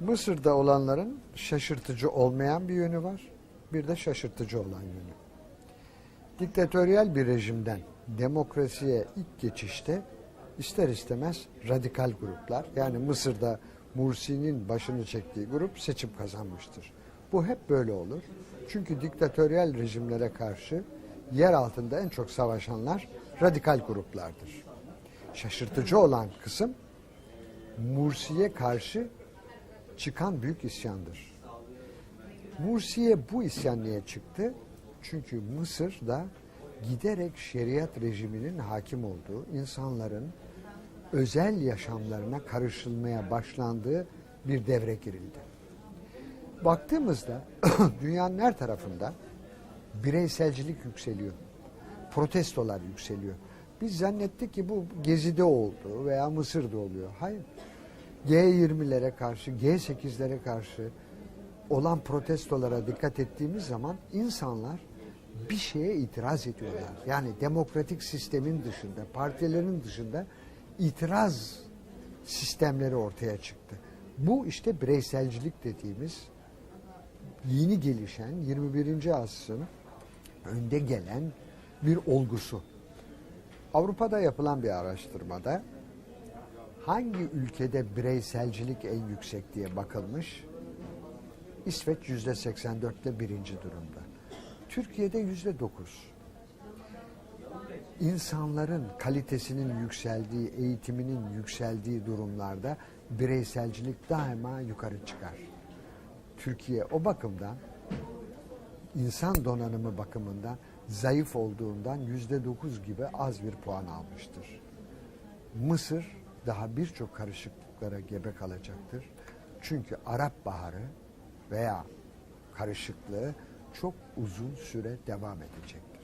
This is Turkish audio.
Mısır'da olanların şaşırtıcı olmayan bir yönü var. Bir de şaşırtıcı olan yönü. Diktatöryel bir rejimden demokrasiye ilk geçişte ister istemez radikal gruplar yani Mısır'da Mursi'nin başını çektiği grup seçim kazanmıştır. Bu hep böyle olur. Çünkü diktatöryel rejimlere karşı yer altında en çok savaşanlar radikal gruplardır. Şaşırtıcı olan kısım Mursi'ye karşı çıkan büyük isyandır. Mursi'ye bu isyan niye çıktı? Çünkü Mısır'da giderek şeriat rejiminin hakim olduğu, insanların özel yaşamlarına karışılmaya başlandığı bir devre girildi. Baktığımızda dünyanın her tarafında bireyselcilik yükseliyor. Protestolar yükseliyor. Biz zannettik ki bu Gezi'de oldu veya Mısır'da oluyor. Hayır. G20'lere karşı, G8'lere karşı olan protestolara dikkat ettiğimiz zaman insanlar bir şeye itiraz ediyorlar. Yani demokratik sistemin dışında, partilerin dışında itiraz sistemleri ortaya çıktı. Bu işte bireyselcilik dediğimiz yeni gelişen 21. asrın önde gelen bir olgusu. Avrupa'da yapılan bir araştırmada hangi ülkede bireyselcilik en yüksek diye bakılmış. İsveç yüzde 84'te birinci durumda. Türkiye'de yüzde 9. İnsanların kalitesinin yükseldiği, eğitiminin yükseldiği durumlarda bireyselcilik daima yukarı çıkar. Türkiye o bakımdan insan donanımı bakımından zayıf olduğundan yüzde dokuz gibi az bir puan almıştır. Mısır daha birçok karışıklıklara gebe kalacaktır. Çünkü Arap Baharı veya karışıklığı çok uzun süre devam edecektir.